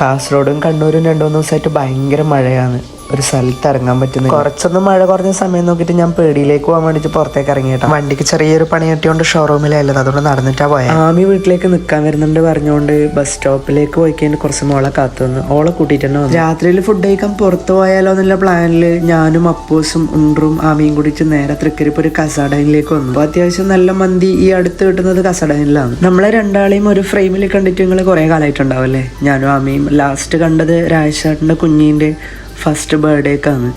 കാസർഗോഡും കണ്ണൂരും രണ്ടു മൂന്ന് ദിവസമായിട്ട് ഭയങ്കര മഴയാണ്. ഒരു സ്ഥലത്ത് ഇറങ്ങാൻ പറ്റുന്നു കുറച്ചൊന്നും മഴ കുറഞ്ഞ സമയം നോക്കിയിട്ട് ഞാൻ പേടിയിലേക്ക് പോകാൻ വേണ്ടിട്ട് പുറത്തേക്ക് ഇറങ്ങിയിട്ടാ വണ്ടിക്ക് ചെറിയൊരു പണി കിട്ടിയോണ്ട് ഷോറൂമിലായത് അതുകൊണ്ട് നടന്നിട്ടാ പോയത് ആമി വീട്ടിലേക്ക് നിൽക്കാൻ വരുന്നുണ്ട് പറഞ്ഞുകൊണ്ട് ബസ് സ്റ്റോപ്പിലേക്ക് പോയി കഴിഞ്ഞാൽ കുറച്ച് മോളെ കാത്തു വന്നു ഓളെ കൂട്ടിയിട്ട് തന്നെ വന്നു. രാത്രിയിൽ ഫുഡ് കഴിക്കാൻ പുറത്ത് പോയാലോ എന്നുള്ള പ്ലാനിൽ ഞാനും അപ്പൂസും ഉണ്ട്രും ആമിയും കൂടിയിട്ട് നേരെ തൃക്കരിപ്പ് ഒരു കസാഡൈനിലേക്ക് വന്നു. അപ്പൊ അത്യാവശ്യം നല്ല മന്തി ഈ അടുത്ത് കിട്ടുന്നത് കസാഡൈനിലാണ് നമ്മളെ രണ്ടാളെയും ഒരു ഫ്രെയിമിൽ കണ്ടിട്ട് നിങ്ങൾ കുറേ കാലമായിട്ടുണ്ടാവും അല്ലേ? ഞാനും ആമിയും ലാസ്റ്റ് കണ്ടത് രാജേഷേട്ടന്റെ കുഞ്ഞിന്റെ ഫസ്റ്റ് ബർത്ത്ഡേക്കാണ്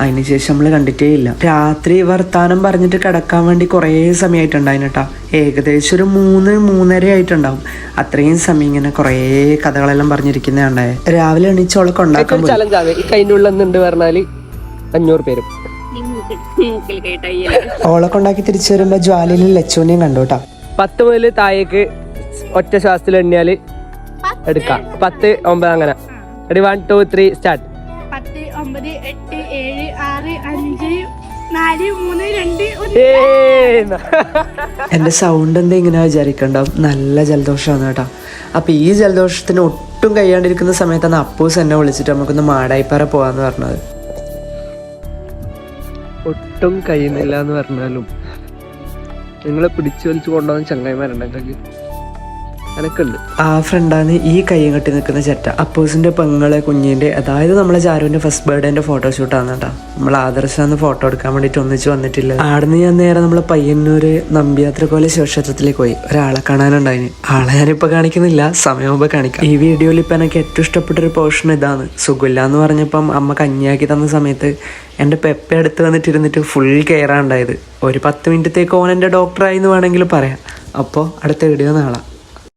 അതിനുശേഷം നമ്മൾ കണ്ടിട്ടേ ഇല്ല. രാത്രി വർത്താനം പറഞ്ഞിട്ട് കിടക്കാൻ വേണ്ടി കുറേ സമയമായിട്ടുണ്ടായിരുന്നു കേട്ടോ ഏകദേശം ഒരു മൂന്ന് മൂന്നര ആയിട്ടുണ്ടാവും. അത്രയും സമയം ഇങ്ങനെ കുറേ കഥകളെല്ലാം പറഞ്ഞിരിക്കുന്നതാണ്ടായ രാവിലെ എണീച്ചോളൊക്കെ ഉണ്ടാക്കി ചലഞ്ചാണ് പറഞ്ഞാൽ അഞ്ഞൂറ് പേരും. ഓളെ കൊണ്ടാക്കി തിരിച്ചു വരുമ്പോ ജ്വാലയിൽ ലച്ചുവിനെയും കണ്ടു കേട്ടോ പത്ത് മുതൽ താഴേക്ക് ഒറ്റ ശ്വാസത്തിൽ എണ്ണിയാൽ എടുക്കാം. പത്ത് ഒമ്പത് അങ്ങനെ. Ready one two three start ഒമ്പത് എട്ട് ഏഴ് ആറ് അഞ്ച് നാല് മൂന്ന് രണ്ട് സൗണ്ട് എന്താ ഇങ്ങനെ വിചാരിക്കണ്ടാവും നല്ല ജലദോഷമാണ് കേട്ടോ. അപ്പൊ ഈ ജലദോഷത്തിന് ഒട്ടും കഴിയാണ്ടിരിക്കുന്ന സമയത്താണ് അപ്പൂസ് എന്നെ വിളിച്ചിട്ട് നമുക്കൊന്ന് മാടായിപ്പാറ പോവാന്ന് പറഞ്ഞത്. ഒട്ടും കഴിയുന്നില്ല എന്ന് പറഞ്ഞാലും നിങ്ങളെ പിടിച്ചു വലിച്ചു കൊണ്ടുപോകുന്ന ചങ്ങായിമാരുണ്ടെങ്കിൽ എനക്കുണ്ട് ആ ഫ്രണ്ടാണ് ഈ കൈ കെട്ടി നിൽക്കുന്ന ചെറ്റ. അപ്പോസിന്റെ പെങ്ങളെ കുഞ്ഞിന്റെ അതായത് നമ്മളെ ചാരുവിന്റെ ഫസ്റ്റ് ബർത്ത്ഡേന്റെ ഫോട്ടോഷൂട്ടാണ് കേട്ടോ നമ്മൾ ആദർശാന്ന് ഫോട്ടോ എടുക്കാൻ വേണ്ടിട്ട് ഒന്നിച്ച് വന്നിട്ടില്ല. ആടുന്ന് ഞാൻ നേരെ നമ്മളെ പയ്യന്നൂര് കോലെ ശിവക്ഷേത്രത്തിലേക്ക് പോയി. ഒരാളെ കാണാനുണ്ടായിന്. ആളെ ഞാനിപ്പോ കാണിക്കുന്നില്ല സമയമാകുമ്പോ കാണിക്കാം. ഈ വീഡിയോയിൽ ഇപ്പൊ എനിക്ക് ഏറ്റവും ഇഷ്ടപ്പെട്ട ഒരു പോർഷൻ ഇതാണ്. സുഗുല്ല എന്ന് പറഞ്ഞപ്പം അമ്മ കഞ്ഞിയാക്കി തന്ന സമയത്ത് എന്റെ പെപ്പ അടുത്ത് വന്നിട്ടിരുന്നിട്ട് ഫുൾ കെയറാണ് ഉണ്ടായത് ഒരു പത്ത് മിനിറ്റത്തേക്ക് ഓൻ എന്റെ ഡോക്ടറായി എന്ന് വേണമെങ്കിൽ പറയാം. അപ്പോൾ അടുത്ത വീഡിയോ നാളാം.